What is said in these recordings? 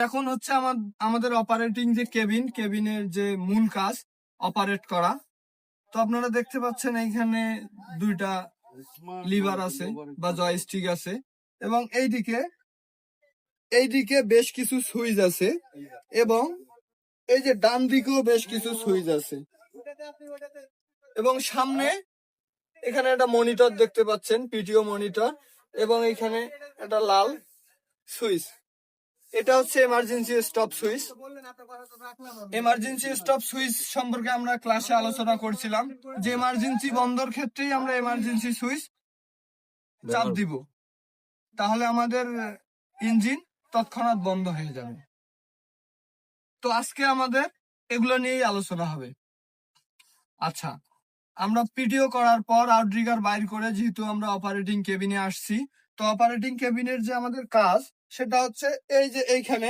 এখন হচ্ছে আমার, আমাদের অপারেটিং যে কেবিন কেবিনের যে মূল কাজ অপারেট করা। তো আপনারা দেখতে পাচ্ছেন এইখানে দুইটা লিভার আছে বা জয়স্টিক আছে। এবং এইদিকে এইদিকে বেশ কিছু সুইচ আছে এবং এই যে ডান দিকেও বেশ কিছু সুইচ আছে। এবং সামনে এখানে একটা মনিটর দেখতে পাচ্ছেন পিটিও মনিটর এবং এখানে একটা লাল সুইচ। এটা হচ্ছে emergency stop switch emergency stop switch সম্পর্কে আমরা ক্লাসে আলোচনা করছিলাম। যে এমার্জেন্সি বন্ধর ক্ষেত্রেই আমরা এমার্জেন্সি সুইচ চাপ দিব। তাহলে আমাদের ইঞ্জিন তৎক্ষণাৎ বন্ধ হয়ে যাবে। তো আজকে আমাদের এগুলো নিয়েই আলোচনা হবে। আচ্ছা আমরা পিডিও করার পর আউটরিগার বাইর করে যেহেতু আমরা অপারেটিং কেবিনে আসছি তো অপারেটিং কেবিনের যে আমাদের কাজ সেটা হচ্ছে এই যে এইখানে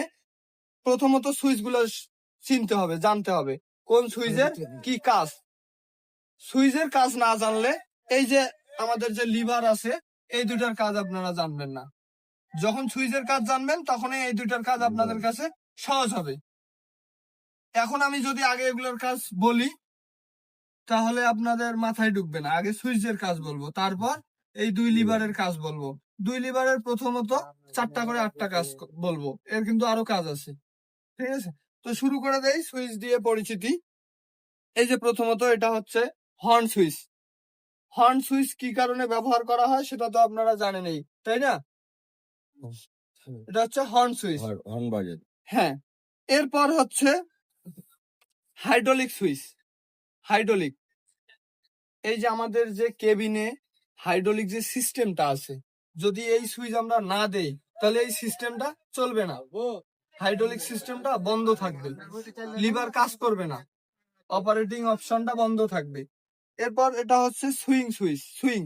প্রথমত সুইচগুলো চিনতে হবে জানতে হবে। কোন সুইচের কি কাজ? সুইচের কাজ না জানলে এই যে আমাদের যে লিভার আছে এই দুটার কাজ আপনারা জানবেন না। যখন সুইচের কাজ জানবেন তখনই এই দুটার কাজ আপনাদের কাছে সহজ হবে। এখন আমি যদি আগে এগুলোর কাজ বলি তাহলে আপনাদের মাথায় ঢুকবে না। আগে সুইচের কাজ বলব। তারপর এই দুই লিভারের কাজ বলব। দুই লিভারের প্রথমত চারটা করে আটটা কাজ বলব। এর কিন্তু আরও কাজ আছে। ঠিক আছে? তো শুরু করে দেই সুইচ দিয়ে পরিচিতি। এই যে প্রথমত এটা হচ্ছে হর্ন সুইচ। হর্ন সুইচ কি কারণে ব্যবহার করা হয় সেটা তো আপনারা জানেনই তাই না? এটা হচ্ছে হর্ন সুইচ। হর্ন বাজে হ্যাঁ। এরপর হচ্ছে হাইড্রোলিক সুইচ। হাইড্রোলিক। এই যে আমাদের যে কেবিনে হাইড্রোলিক যে সিস্টেমটা আছে, যদি এই সুইচ আমরা না দেই, তাহলে এই সিস্টেমটা চলবে না। হাইড্রোলিক সিস্টেমটা বন্ধ থাকবে। লিভার কাজ করবে না। অপারেটিং অপশনটা বন্ধ থাকবে। এরপর এটা হচ্ছে সুইং সুইচ সুইং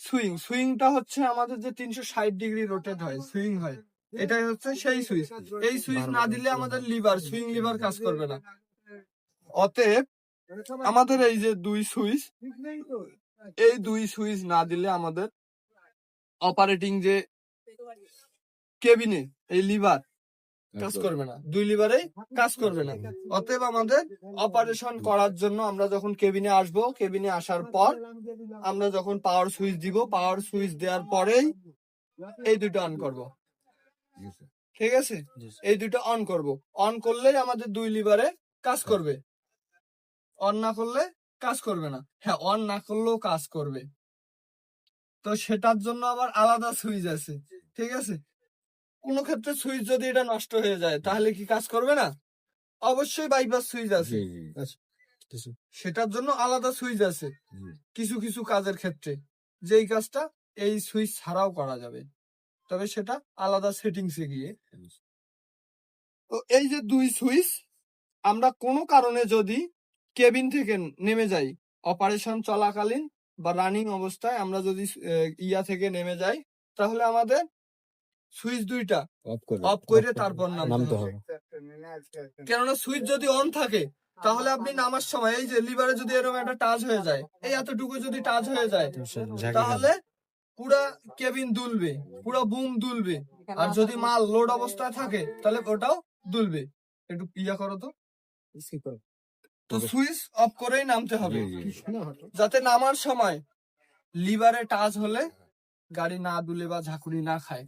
সুইং সুইংটা হচ্ছে আমাদের যে তিনশো ষাট ডিগ্রি রোটেট হয় সুইং হয়, এটাই হচ্ছে সেই সুইচ এই সুইচ না দিলে আমাদের লিভার সুইং লিভার কাজ করবে না। অতএব আমাদের এই যে দুই সুইচ এই দুই সুইচ না দিলে আমাদের অপারেটিং যে কেবিনে এই লিভার কাজ করবে না। দুই লিভারেই কাজ করবে না। অতএব আমাদের অপারেশন করার জন্য আমরা যখন কেবিনে আসব কেবিনে আসার পর আমরা যখন পাওয়ার সুইচ দিব পাওয়ার সুইচ দেওয়ার পরেই এই দুটো অন করব। ঠিক আছে? এই দুটো অন করব। অন করলেই আমাদের দুই লিভারে কাজ করবে। অন না করলে কাজ করবে না। হ্যাঁ অন না করলেও কাজ করবে। তো সেটার জন্য আবার আলাদা সুইচ আছে ঠিক আছে? কোন ক্ষেত্রে সুইচ যদি এটা নষ্ট হয়ে যায় তাহলে কি কাজ করবে না? অবশ্যই বাইপাস সুইচ আছে। জি সেটার জন্য আলাদা সুইচ আছে। কিছু কিছু কাজের ক্ষেত্রে। যেই কাজটা এই সুইচ ছাড়াও করা যাবে। তবে সেটা আলাদা সেটিংসে গিয়ে। তো এই যে দুই সুইচ আমরা কোনো কারণে যদি কেবিন থেকে নেমে যাই। অপারেশন চলাকালীন বা রানিং অবস্থায় আমরা যদি ইয়া থেকে নেমে যাই তাহলে আমাদের সুইচ দুইটা অফ করে তারপর নামতে হবে। কেননা সুইচ যদি অন থাকে তাহলে আপনি নামার সময় এই যে লিভারে যদি এরকম একটা টাচ হয়ে যায় এই এতটুকু যদি টাচ হয়ে যায় তাহলে পুরা কেবিন দুলবে পুরা বুম দুলবে। আর যদি মাল লোড অবস্থায় থাকে তাহলে ওটাও দুলবে। একটু ইয়া করো তো। তো সুইচ অফ করেই নামতে হবে। যাতে নামার সময় লিভারে টাচ হলে গাড়ি না দুলে বা ঝাঁকুনি না খায়।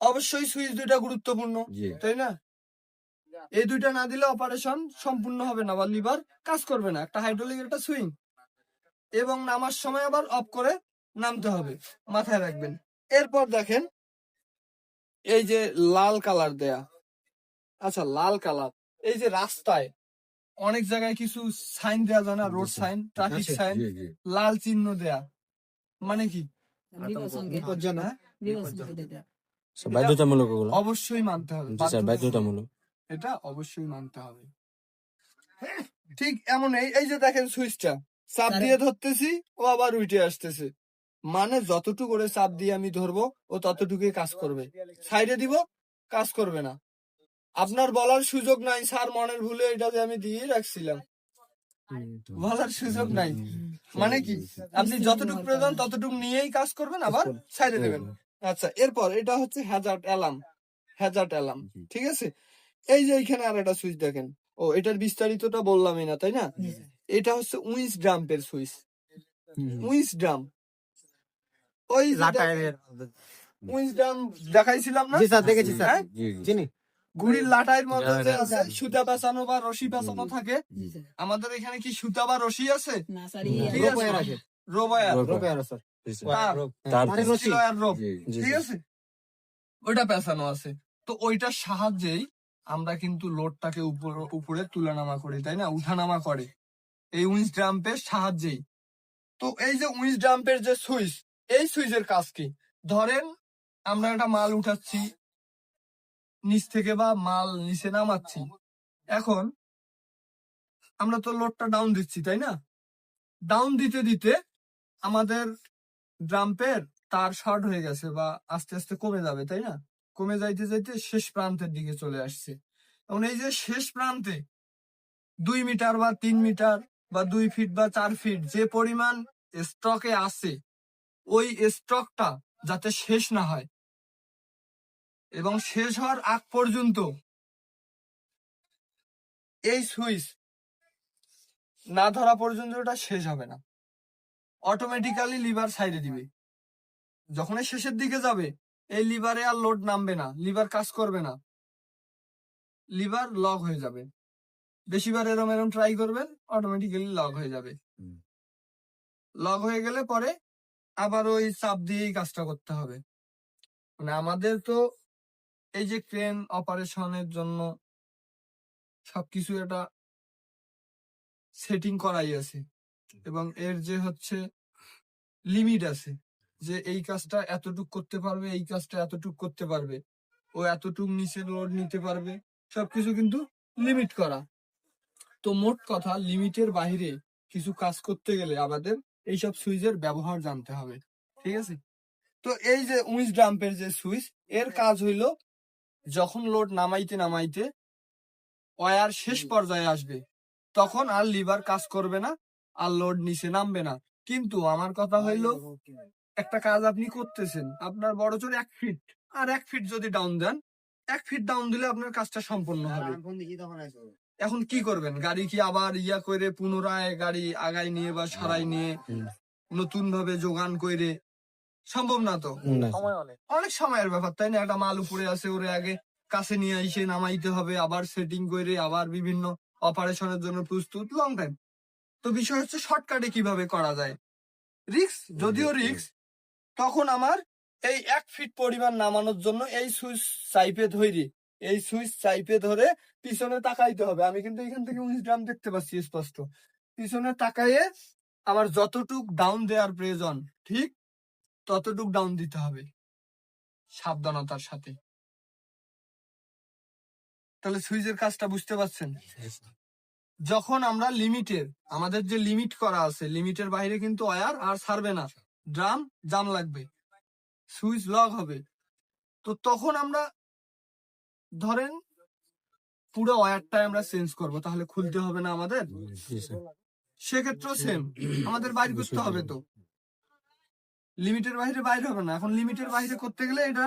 অবশ্যই সুইচ দুইটা গুরুত্বপূর্ণ তাই না? এই দুইটা না দিলে অপারেশন সম্পূর্ণ হবে না বা লিভার কাজ করবে না। একটা হাইড্রোলিক একটা সুইং। এবং নামার সময় আবার অফ করে নামতে হবে মাথায় রাখবেন। এরপর দেখেন এই যে লাল কালার দেয়া। আচ্ছা লাল কালার। এই যে রাস্তায় অনেক জায়গায় কিছু সাইন দেয়া যায় না রোড সাইন ট্রাফিক সাইন লাল চিহ্ন দেয়া। মানে কি? হ্যাঁ? বাধ্যতামূলক অবশ্যই মানতে হবে। বাধ্যতামূলক। এটা অবশ্যই মানতে হবে। ঠিক এমন এই এই যে দেখেন সুইচটা চাপ দিয়ে ধরতেছি ও আবার উঠে আসতেছে। মানে যতটুকু করে চাপ দিয়ে আমি ধরবো ও ততটুকুই কাজ করবে। সাইডে দিব কাজ করবে না। আপনার বলার সুযোগ নাই স্যার মনের ভুলে এটা যে আমি দিয়ে রাখছিলাম। বলার সুযোগ নাই। মানে কি? আপনি যতটুকু প্রয়োজন ততটুকু নিয়েই কাজ করবেন আবার সাইডে দেবেন। আচ্ছা এরপর এটা হচ্ছে হ্যাজার্ড অ্যালার্ম হ্যাজার্ড অ্যালার্ম ঠিক আছে? এই যে এখানে আর একটা সুইচ দেখেন। ও এটার বিস্তারিতটা বললামই না তাই না? এটা হচ্ছে উইন্স ড্রাম্পের সুইচ উইন্স ড্রাম ওই উইন্স ড্রাম দেখাইছিলাম না? জি স্যার দেখেছি স্যার। হ্যাঁ? চিনি? ঘুড়ির লাটাইয়ের মধ্যে যে আছে সুতা পেঁচানো বা রশি পেঁচানো থাকে আমাদের এখানে কি সুতা বা রশি আছে? রোবায়ার স্যার মানে ঠিক ওইটা পেঁচানো আছে। তো ওইটার সাহায্যেই আমরা কিন্তু লোডটাকে উপর উপরে তুলানামা করি তাই না? উঠানামা করে। এই উইন্স ড্রাম্পের সাহায্যেই। তো এই যে উইন্স ড্রাম্পের যে সুইচ এই সুইচের কাজ কি? ধরেন আমরা একটা মাল উঠাচ্ছি নিচ থেকে বা মাল নিচে নামাচ্ছি। এখন আমরা তো লোডটা ডাউন দিচ্ছি, তাই না? ডাউন দিতে দিতে আমাদের ড্রাম্পের তার শর্ট হয়ে গেছে বা আস্তে আস্তে কমে যাবে, তাই না? কমে যাইতে যাইতে শেষ প্রান্তের দিকে চলে আসছে। এখন এই যে শেষ প্রান্তে দুই মিটার বা তিন মিটার বা দুই ফিট বা চার ফিট যে পরিমাণ স্টকে আছে, ওই স্টকটা যাতে শেষ না হয় এবং শেষ হওয়ার আগ পর্যন্ত এই সুইচ না ধরা পর্যন্ত ওটা শেষ হবে না। অটোমেটিক্যালি লিভার সাইডে দিবে। যখন শেষের দিকে যাবে এই লিভারে আর লোড নামবে না লিভার কাজ করবে না। লিভার লক হয়ে যাবে। বেশিবার এরম এরম ট্রাই করবেন অটোমেটিক্যালি লক হয়ে যাবে। লক হয়ে গেলে পরে আবার ওই চাপ দিয়েই কাজটা করতে হবে। মানে আমাদের তো এই যে ক্রেন অপারেশনের জন্য সবকিছু একটা সেটিং করাই আছে এবং এর যে হচ্ছে লিমিট আছে যে এই কাজটা এতটুক করতে পারবে, এই কাজটা এতটুক করতে পারবে। ও এতটুক নিচে লোড নিতে পারবে, সবকিছু কিন্তু লিমিট করা। তো মোট কথা লিমিটের বাইরে কিছু কাজ করতে গেলে আমাদের এইসব সুইচের ব্যবহার জানতে হবে, ঠিক আছে? তো এই যে উইচ ডাম্পের যে সুইচ এর কাজ হইল যখন লোড নামাইতে নামাইতে ওয়ার শেষ পর্যায়ে আসবে তখন আর লিভার কাজ করবে না আর লোড নিচে নামবে না। কিন্তু আমার কথা হইল একটা কাজ আপনি করতেছেন আপনার বড় জোর এক ফিট আর এক ফিট যদি ডাউন দেন এক ফিট ডাউন দিলে আপনার কাজটা সম্পন্ন হবে। এখন কি করবেন? গাড়ি কি আবার ইয়া করে পুনরায় গাড়ি আগাই নিয়ে বা সরাই নিয়ে। নতুন ভাবে যোগান করে সম্ভব না তো। না, অনেক। সময়ের ব্যাপার তাই না? একটা মাল উপরে আছে ওরে আগে কাছে নিয়ে এসে নামাইতে হবে আবার সেটিং করে আবার বিভিন্ন অপারেশনের জন্য প্রস্তুত লং টাইম তো বিষয় হচ্ছে শর্টকাটে কীভাবে করা যায়? রিক্স যদিও রিক্স তখন আমার এই এক ফিট পরিমাণ নামানোর জন্য এই সুইচ চাইপে ধরি এই সুইচ চাইপে ধরে পিছনে তাকাইতে হবে। আমি কিন্তু এখান থেকে উনিশ গ্রাম দেখতে পাচ্ছি স্পষ্ট। পিছনে তাকাইয়ে আমার যতটুক ডাউন দেওয়ার প্রয়োজন ঠিক? ততটুক ডাউন দিতে হবে। সাবধানতার সাথে। তাহলে সুইচের কাজটা বুঝতে পারছেন? যখন আমরা লিমিটের আমাদের যে লিমিট করা আছে লিমিটের বাইরে কিন্তু ওয়্যার আর ছাড়বে না। ড্রাম জাম লাগবে। সুইচ লক হবে। তো তখন আমরা ধরেন পুরো ওয়্যারটাই আমরা চেঞ্জ করব তাহলে খুলতে হবে না আমাদের? সেক্ষেত্রেও সেম আমাদের বাইর করতে হবে তো। লিমিটের বাইরে বাইরে হবে না। এখন লিমিটের বাইরে করতে গেলে এটা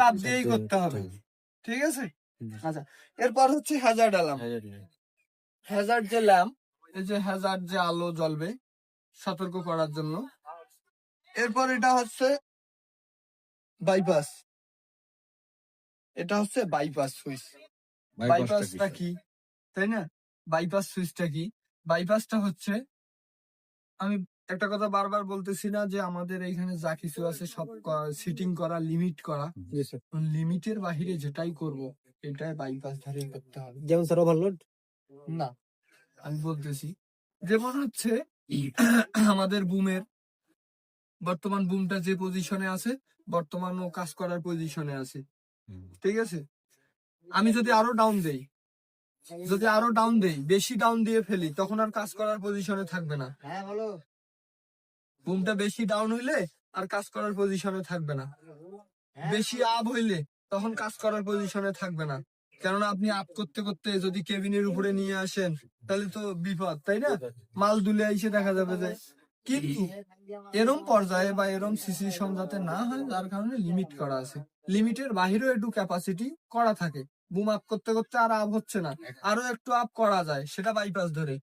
চাপ দিয়েই করতে হবে। ঠিক আছে? আচ্ছা এরপর হচ্ছে হ্যাজার্ড অ্যালার্ম হ্যাজার্ড যে ল্যাম্প এই যে হ্যাজার্ড যে আলো জ্বলবে সতর্ক করার জন্য। এরপর এটা হচ্ছে বাইপাস এটা হচ্ছে বাইপাস সুইচ বাইপাসটা কি? তাই না? বাইপাস সুইচটা কি? বাইপাসটা হচ্ছে আমি একটা কথা বারবার বলতেছি না যে আমাদের এইখানে যা কিছু আছে সব সিটিং করা লিমিট করা। লিমিটের বাহিরে যেটাই করব এটাই বাইপাস ধারেই করতে হবে। যেমন স্যার ওভারলোড না আমি বলতেছি যেমন হচ্ছে আমাদের বুমের বর্তমান বুমটা যে পজিশনে আছে বর্তমান ও কাজ করার পজিশনে আছে। ঠিক আছে? আমি যদি আরও ডাউন দেই যদি আরও ডাউন দেই বেশি ডাউন দিয়ে ফেলি তখন আর কাজ করার পজিশনে থাকবে না। হ্যাঁ বলো। বুমটা বেশি ডাউন হইলে আর কাজ করার পজিশনে থাকবে না। বেশি আপ হইলে তখন কাজ করার পজিশনে থাকবে না। কেননা আপনি আপ করতে করতে যদি কেবিনের উপরে নিয়ে আসেন, তাহলে তো বিপদ, তাই না? মাল দুলে এসে দেখা যাবে যে কিন্তু এরম পর্যায়ে বা এরম সিচুয়েশন যাতে না হয়, যার কারণে লিমিট করা আছে। লিমিটের বাহিরেও একটু ক্যাপাসিটি করা থাকে। বুম আপ করতে করতে আর আপ হচ্ছে না। আরও একটু আপ করা যায়, সেটা বাইপাস ধরে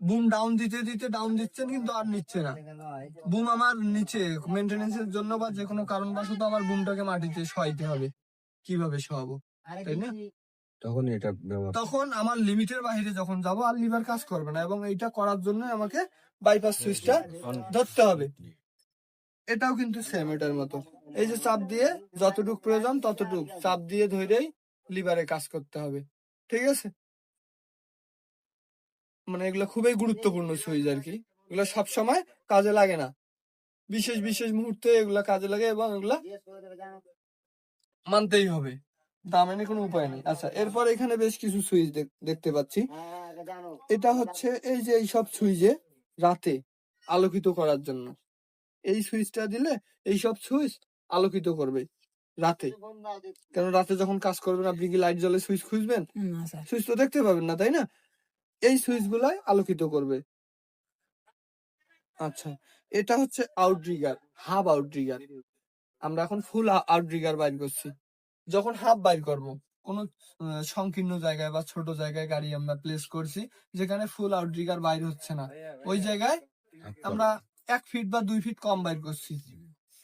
বুম ডাউন দিতে দিতে ডাউন দিচ্ছেন কিন্তু আর নিচ্ছে না। বুম আমার নিচে মেনটেনেন্সের জন্য বা যে কোনো কারণবশত আমার বুমটাকে মাটিতে সহাইতে হবে। কীভাবে সহাবো তাই না? তখন এটা তখন আমার লিমিটের বাইরে যখন যাব আর লিভার কাজ করবে না এবং এইটা করার জন্য আমাকে বাইপাস সুইচটা ধরতে হবে। এটাও কিন্তু সেম এটার মতো। এই যে চাপ দিয়ে যতটুক প্রয়োজন ততটুক। চাপ দিয়ে ধরেই লিভারে কাজ করতে হবে। ঠিক আছে? মানে এগুলো খুবই গুরুত্বপূর্ণ সুইচ আর কি এগুলো সব সময় কাজে লাগে না। বিশেষ বিশেষ মুহূর্তে এগুলা কাজে লাগে এবং এগুলা মানতেই হবে। দামের কোনো উপায় নেই। আচ্ছা এরপর এখানে বেশ কিছু সুইচ দেখতে পাচ্ছি। এটা হচ্ছে এই যে এই সব সুইচে রাতে আলোকিত করার জন্য। এই সুইচটা দিলে এই সব সুইচ আলোকিত করবে রাতে। কেন রাতে যখন কাজ করবেন আপনি কি লাইট জ্বলে সুইচ খুঁজবেন? সুইচ তো দেখতে পাবেন না তাই না? এই সুইচ গুলাই আলোকিত করবে। আচ্ছা এটা হচ্ছে আউটরিগার হাফ আউটরিগার আমরা এখন ফুল আউটরিগার বাইর করছি। যখন হাফ বাইর করব, কোন সংকীর্ণ জায়গায় বা ছোট জায়গায় গাড়ি আমরা প্লেস করছি, যেখানে ফুল আউটরিগার বাইর হচ্ছে না। ওই জায়গায় আমরা এক ফিট বা দুই ফিট কম বাইর করছি।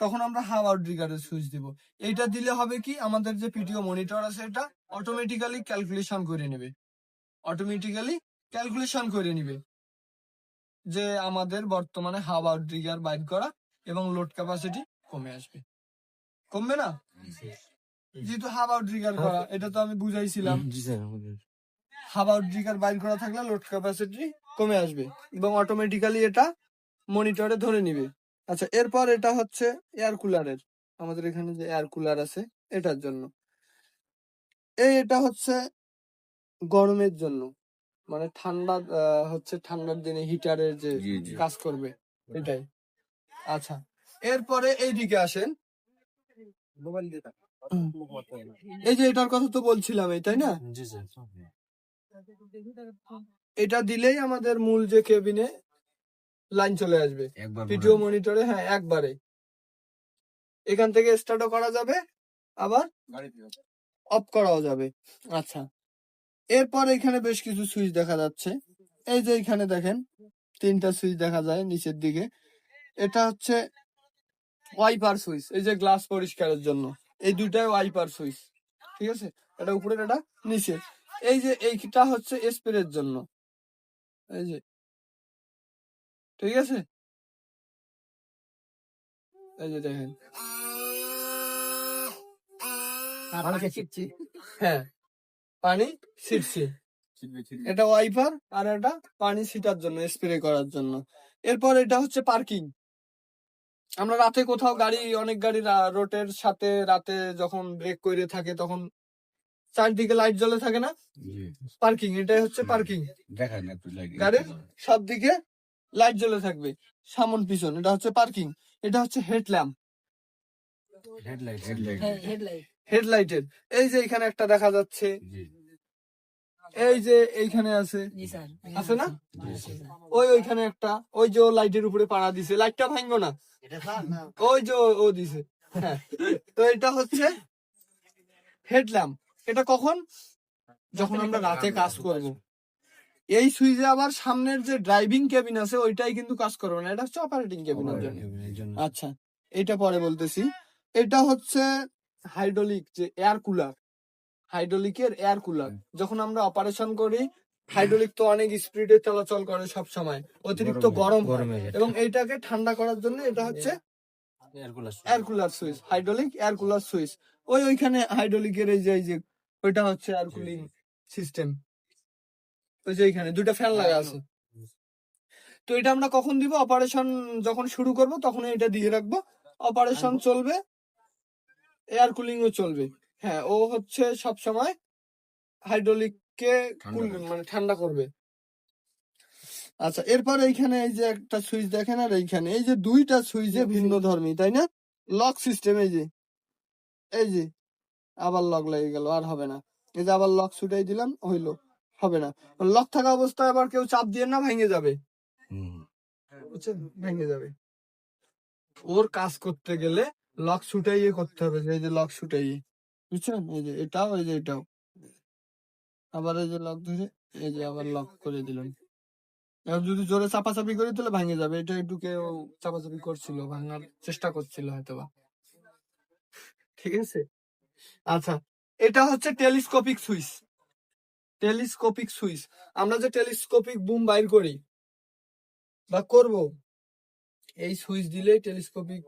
তখন আমরা হাফ আউটরিগারের সুইচ দিব। এইটা দিলে হবে কি, আমাদের যে পিটিও মনিটর আছে এটা অটোমেটিক্যালি ক্যালকুলেশন করে নেবে। অটোমেটিক্যালি ক্যালকুলেশন করে নিবে। যে আমাদের বর্তমানে হাফ আউটরিগার বাইর করা এবং লোড ক্যাপাসিটি কমে আসবে। কমবে না? যেহেতু হাফ আউটরিগার করা এটা তো আমি বুঝাইছিলাম। স্যার আমাদের হাফ বাইর করা থাকলে লোড ক্যাপাসিটি কমে আসবে এবং অটোমেটিক্যালি এটা মনিটরে ধরে নিবে। আচ্ছা এরপর এটা হচ্ছে এয়ার কুলারের আমাদের এখানে যে এয়ার কুলার আছে এটার জন্য। এই এটা হচ্ছে গরমের জন্য। মানে ঠান্ডা হচ্ছে ঠান্ডার দিনে হিটারের যে। কাজ করবে এটাই। আচ্ছা এরপরে এইদিকে আসেন। এই যে এটার কথা তো বলছিলাম তাই না? এটা দিলেই আমাদের মূল যে কেবিনে লাইন চলে আসবে। ভিডিও মনিটরে হ্যাঁ একবারে। এখান থেকে স্টার্টও করা যাবে আবার অফ করাও যাবে। আচ্ছা এরপর এখানে বেশ কিছু সুইচ দেখা যাচ্ছে। এই যে এখানে দেখেন তিনটা সুইচ দেখা যায় নিচের দিকে। এটা হচ্ছে ওয়াইপার সুইচ এই যে গ্লাস পরিষ্কারের জন্য। এই দুইটাই ওয়াইপার সুইচ ঠিক আছে? এটা উপরে এটা নিচে এই যে এইটা হচ্ছে স্প্রের জন্য। এই যে ঠিক আছে? এই যে দেখেন। হ্যাঁ। পানি ছিটছে। এটা ওয়াইপার আর এটা পানি ছিটার জন্য স্প্রে করার জন্য। এরপর এটা হচ্ছে পার্কিং। আমরা রাতে কোথাও গাড়ি অনেক গাড়ি রোডের সাথে রাতে যখন ব্রেক করে থাকে তখন চারদিকে লাইট জ্বলে থাকে না? পার্কিং এটাই হচ্ছে পার্কিং। গাড়ির সব দিকে লাইট জ্বলে থাকবে সামন পিছন। এটা হচ্ছে পার্কিং এটা হচ্ছে হেডল্যাম্প হেডলাইট হেডলাইট। হেডলাইট। হেডলাইটের। এই যে এখানে একটা দেখা যাচ্ছে। এই যে এইখানে আছে। আছে না? ওই ওইখানে একটা ওই যে লাইটের উপরে পাড়া দিছে। লাইটটা ভাঙবো না। ওই যে ও- দিছে। হ্যাঁ। তো এটা হচ্ছে হেডল্যাম্প এটা কখন? যখন আমরা রাতে কাজ করব। এই সুইচে আবার সামনের যে ড্রাইভিং কেবিন আছে ওইটাই কিন্তু কাজ করবে না। এটা হচ্ছে অপারেটিং কেবিনের জন্য। আচ্ছা এটা পরে বলতেছি। এটা হচ্ছে হাইড্রোলিক যে এয়ার কুলার হাইড্রোলিকের এয়ার কুলার যখন আমরা অপারেশন করি হাইড্রোলিক তো অনেক স্পিডে চলাচল করে সব সময় অতিরিক্ত গরম গরমে এবং এইটাকে ঠান্ডা করার জন্য এটা হচ্ছে air cooler switch hydraulic air cooler switch ওই ওইখানে হাইড্রোলিকের এই যে এই যে ওইটা হচ্ছে এয়ার কুলিং সিস্টেম ওই যে এইখানে দুইটা ফ্যান লাগা আছে। তো এটা আমরা কখন দিব? অপারেশন যখন শুরু করব তখন এটা দিয়ে রাখব। অপারেশন চলবে এয়ার কুলিং ও চলবে হ্যাঁ ও হচ্ছে সব সময় হাইড্রোলিক কে ঠান্ডা কুল- মানে ঠান্ডা করবে। আচ্ছা এরপর এইখানে এই যে একটা সুইচ দেখেন আর এইখানে। এই যে দুইটা সুইচে ভিন্ন ধর্মী তাই না? লক সিস্টেম এই যে। এই যে আবার লক লেগে গেল আর হবে না। এই যে আবার লক ছুটাই দিলাম হইল। হবে না। লক থাকা অবস্থায় আবার কেউ চাপ দিয়ে না ভেঙে যাবে। ভেঙে যাবে। ওর কাজ করতে গেলে লক ছুটাইয়ে করতে হবে এই যে লক ছুটাইয়ে বুঝছেন? এই যে এটাও, এই যে এটাও। আবার এই যে লক ধরে, এই যে আবার লক করে দিলেন এবার যদি জোরে চাপাচাপি করি, তাহলে ভাঙে যাবে। এটা একটু কেউ চাপাচাপি করছিল, ভাঙার চেষ্টা করছিল হয়তোবা। ঠিক আছে? আচ্ছা এটা হচ্ছে টেলিস্কোপিক সুইচ। Telescopic switch. আমরা যে টেলিস্কোপিক বুম বাইর করি, বা করব, এই সুইচ দিলেই টেলিস্কোপিক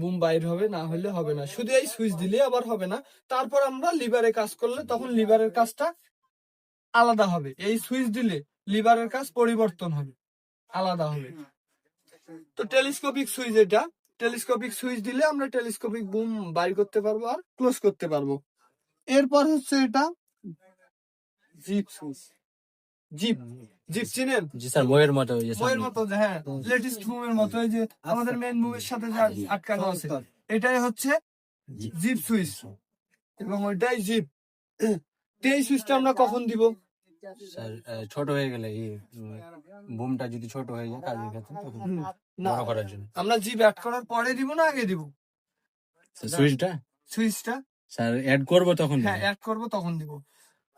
বুম বাইর হবে, না হলে হবে না। শুধু এই সুইচ দিলে আবার হবে না। তারপর আমরা লিভারে কাজ করলে তখন লিভারের কাজটা আলাদা হবে। এই সুইচ দিলে লিভারের কাজ পরিবর্তন হবে, আলাদা হবে। তো টেলিস্কোপিক সুইচ এটা। টেলিস্কোপিক সুইচ দিলে আমরা টেলিস্কোপিক বুম বাইর করতে পারব আর ক্লোজ করতে পারব। এরপর হচ্ছে এটা জিপ সুইচ। জিপ জিপ চিনেন? জি স্যার বইয়ের মতো ওই যে বইয়ের মতো যে, হ্যাঁ লেটেস্ট মতো এই যে আমাদের মেন বুমের সাথে যে আটকানো আছে এটাই হচ্ছে জিপ সুইচ। এবং ওইটাই জিপ। এই সুইচটা আমরা কখন দিব? স্যার ছোট হয়ে গেলে এই বুমটা যদি ছোট হয়ে যায় কাজের ক্ষেত্রে না বড় করার জন্য। আমরা জিপ অ্যাড করার পরে দিব না আগে দিব? সুইচটা? সুইচটা? স্যার অ্যাড করব তখন? হ্যাঁ অ্যাড করব তখন দিব।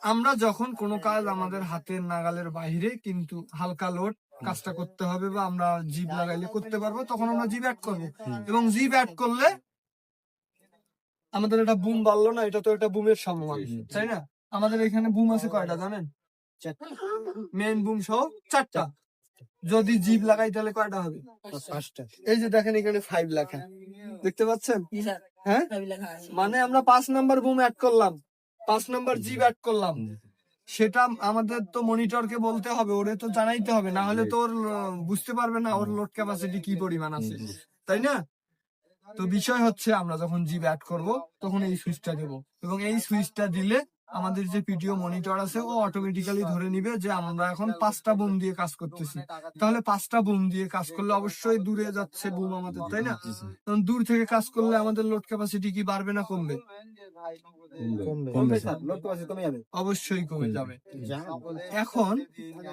আমরা যখন কোনো কাজ আমাদের হাতের নাগালের বাইরে কিন্তু হালকা লোড কাজটা করতে হবে বা আমরা জিপ লাগাইলে করতে পারব তখন আমরা জিপ অ্যাড করব। এবং জিপ অ্যাড করলে আমাদের এটা বুম বাড়লো না এটা তো একটা বুমের সমান তাই না? আমাদের এখানে বুম আছে কয়টা জানেন? মেন বুম সহ চারটা। যদি জিপ লাগাই তাহলে কয়টা হবে? পাঁচটা। এই যে দেখেন এখানে ফাইভ লেখা। দেখতে পাচ্ছেন? হ্যাঁ? মানে আমরা পাঁচ নাম্বার বুম অ্যাড করলাম। পাঁচ নম্বর জিপ অ্যাড করলাম। সেটা আমাদের তো মনিটরকে বলতে হবে ওরে তো জানাইতে হবে না হলে তো ওর বুঝতে পারবে না ওর লোড ক্যাপাসিটি কি পরিমাণ আছে। তাই না? তো বিষয় হচ্ছে আমরা যখন জিপ অ্যাড করব তখন এই সুইচটা দেব এবং এই সুইচটা দিলে আমাদের যে পিটিও মনিটর আছে ও অটোমেটিক্যালি ধরে নিবে যে আমরা এখন পাঁচটা বুম দিয়ে কাজ করতেছি। তাহলে পাঁচটা বুম দিয়ে কাজ করলে অবশ্যই দূরে যাচ্ছে বুম আমাদের তাই না? কারণ দূর থেকে কাজ করলে আমাদের লোড ক্যাপাসিটি কি বাড়বে না কমবে? কমবে। অবশ্যই কমে যাবে। এখন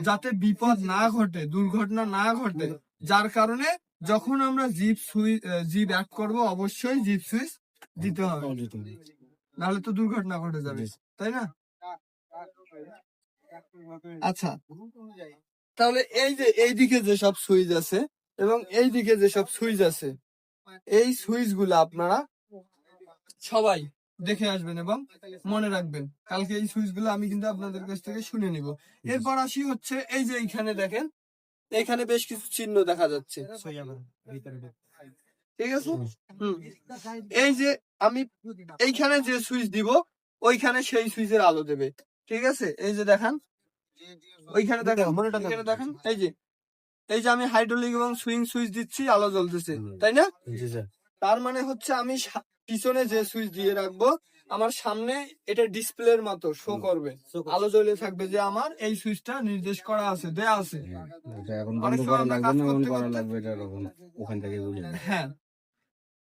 যাতে বিপদ না ঘটে দুর্ঘটনা না ঘটে যার কারণে যখন আমরা জিপ সুইচ জিপ অ্যাড করব অবশ্যই জিপ সুইচ দিতে হবে। নাহলে তো দুর্ঘটনা ঘটে যাবে। তাই না? আচ্ছা। তাহলে এই যে এই দিকে যেসব সুইচ আছে এবং এই দিকে যেসব সুইচ আছে এই সুইচগুলো আপনারা সবাই দেখে আসবেন এবং মনে রাখবেন। কালকে এই সুইচগুলো আমি কিন্তু আপনাদের কাছ থেকে শুনে নিব। এরপর আসি হচ্ছে এই যে এইখানে দেখেন এখানে বেশ কিছু চিহ্ন দেখা যাচ্ছে। ঠিক আছে। এই যে আমি এইখানে যে সুইচ দিব ওইখানে সেই সুইচের আলো দেবে। ঠিক আছে? এই যে দেখেন। ওইখানে দেখেন দেখেন এই যে এই যে আমি হাইড্রোলিক এবং সুইং সুইচ দিচ্ছি আলো জ্বলতেছে তাই না? তার মানে হচ্ছে আমি পিছনে যে সুইচ দিয়ে রাখব আমার সামনে এটা ডিসপ্লের মতো শো করবে। আলো জ্বলে থাকবে যে আমার এই সুইচটা নির্দেশ করা আছে দেয়া আছে। হ্যাঁ।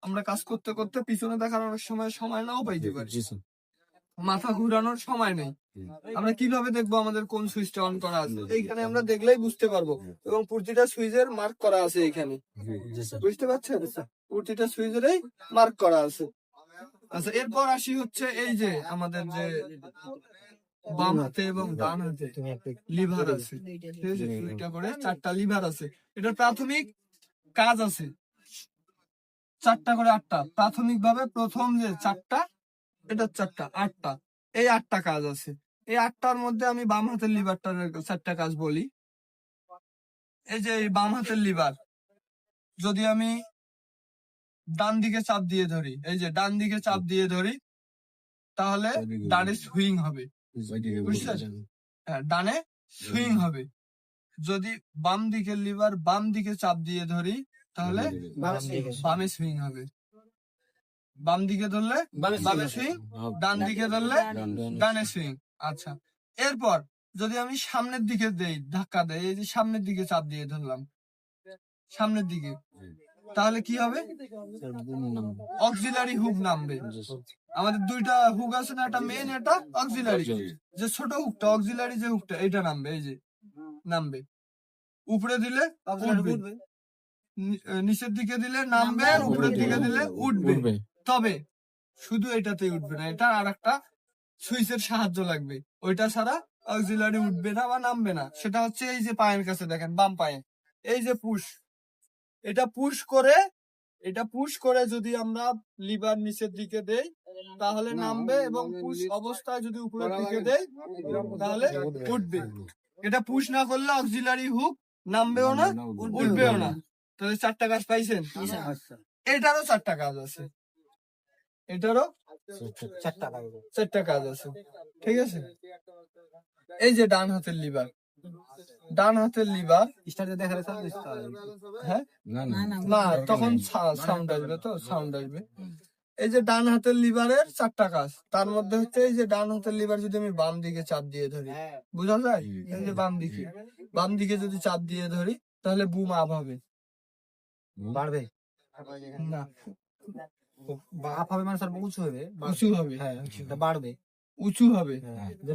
আমরা কাজ করতে করতে পিছনে দেখার অনেক সময় সময় নাও পাইতে পারি। মাথা ঘুরানোর সময় নেই। আমরা কীভাবে দেখব আমাদের কোন সুইচটা অন করা আছে? এইখানে আমরা দেখলেই বুঝতে পারব। এবং প্রতিটা সুইচের মার্ক করা আছে এখানে। বুঝতে পারছেন? প্রতিটা সুইচেরই মার্ক করা আছে। আচ্ছা এরপর আসি হচ্ছে এই যে আমাদের যে বাম হাতে এবং ডান হাতে লিভার আছে। দুইটা করে চারটা লিভার আছে। এটার প্রাথমিক কাজ আছে। চারটা করে আটটা। প্রাথমিক ভাবে প্রথম যে চারটা এটা চারটা আটটা। এই আটটা কাজ আছে। এই আটটার মধ্যে আমি বাম হাতের লিভারটার চারটা কাজ বলি। এই যে এই বাম হাতের লিভার যদি আমি ডান দিকে চাপ দিয়ে ধরি এই যে ডান দিকে চাপ দিয়ে ধরি তাহলে ডানে সুইং হবে? হ্যাঁ, ডানে সুইং হবে। যদি বাম দিকের লিভার বাম দিকে চাপ দিয়ে ধরি তাহলে বামে সুইং হবে। বাম দিকে ধরলে বামে সুইং ডান দিকে ধরলে ডানে সুইং আচ্ছা। এরপর যদি আমি সামনের দিকে দেই ধাক্কা দেই এই যে সামনের দিকে চাপ দিয়ে ধরলাম সামনের দিকে তাহলে কি হবে? অক্সিলারি হুক নামবে। আমাদের দুইটা হুক আছে না একটা মেন একটা অক্সিলারি যে ছোট হুকটা অক্সিলারি যে হুকটা এটা নামবে এই যে নামবে। উপরে দিলে নিচের দিকে দিলে নামবে আর উপরের দিকে দিলে উঠবে। তবে শুধু এটাতেই উঠবে না এটা আর একটা সুইচের সাহায্য লাগবে। ওইটা ছাড়া অক্সিলারি উঠবে না বা নামবে না। সেটা হচ্ছে এই যে পায়ের কাছে দেখেন বাম পায়ে। এই যে পুশ এটা পুশ করে এটা পুশ করে যদি আমরা লিভার নিচের দিকে দেই তাহলে নামবে এবং পুশ অবস্থায় যদি উপরের দিকে দেই তাহলে উঠবে। এটা পুশ না করলে অক্সিলারি হুক নামবেও না উঠবেও না। তাহলে চারটা কাজ পাইছেন? এটারও চারটা কাজ আছে। এটারও চারটা লাগবে চারটা কাজ আছে। ঠিক আছে? এই যে ডান হাতের লিভার। ডান হাতের লিভার। স্টার্টে দেখা যাচ্ছে হ্যাঁ? না না। না তখন সাউন্ড আসবে তো সাউন্ড আসবে। এই যে ডান হাতের লিভারের চারটা কাজ। তার মধ্যে হচ্ছে এই যে ডান হাতের লিভার যদি আমি বাম দিকে চাপ দিয়ে ধরি বুঝা যায়? এই যে বাম দিকে। বাম দিকে যদি চাপ দিয়ে ধরি তাহলে বুম আপ হবে। বাড়বে। না। আপ হবে মানে স্যার উঁচু হবে উঁচু হবে হ্যাঁ বাড়বে। উঁচু হবে।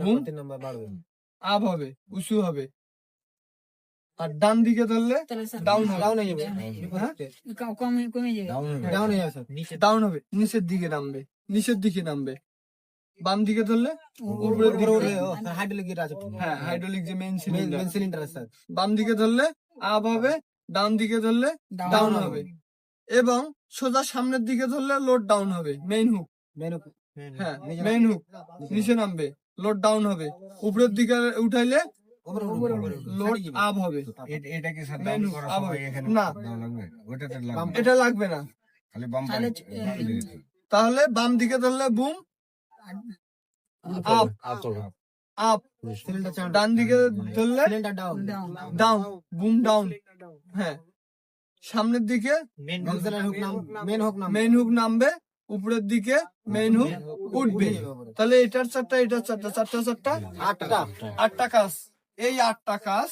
বুম তিন নাম্বার বাড়বে। আপ হবে উঁচু হবে। আর ডান দিকে ধরলে ডাউন ডাউন হয়ে যাবে। হ্যাঁ? কমে কমে যাবে। ডাউন হয়ে যাবে। নিচে। ডাউন হবে। নিচের দিকে নামবে। নিচের দিকে নামবে। বাম দিকে ধরলে উপরের দিকে উপরে উঠবে। হাইড্রোলিক আছে হ্যাঁ হাইড্রোলিক যে main main cylinder main cylinder আছে বাম দিকে ধরলে আপ হবে ডান দিকে ধরলে ডাউন হবে। এবং সোজা সামনের দিকে ধরলে লোড ডাউন হবে। মেইন হুক মেন হ্যাঁ মেইন হুক নিচে নামবে। লোড ডাউন হবে। উপরের দিকে উঠাইলে লোড আপ হবে। এটা না। লাগবে? এটা লাগবে না। তাহলে বাম দিকে দিতে হবে। তাহলে বাম দিকে ধরলে বুম আপ আপ ডান দিকে ধরলে ডাউন ডাউন বুম ডাউন হ্যাঁ। সামনের দিকে মেন হুক নাম মেন হুক নাম। মেইন হুক নামবে উপরের দিকে মেন হুক উঠবে। তাহলে এটার চারটা এটার চারটা চারটা চারটা আটটা। আটটা কাজ। এই আটটা কাজ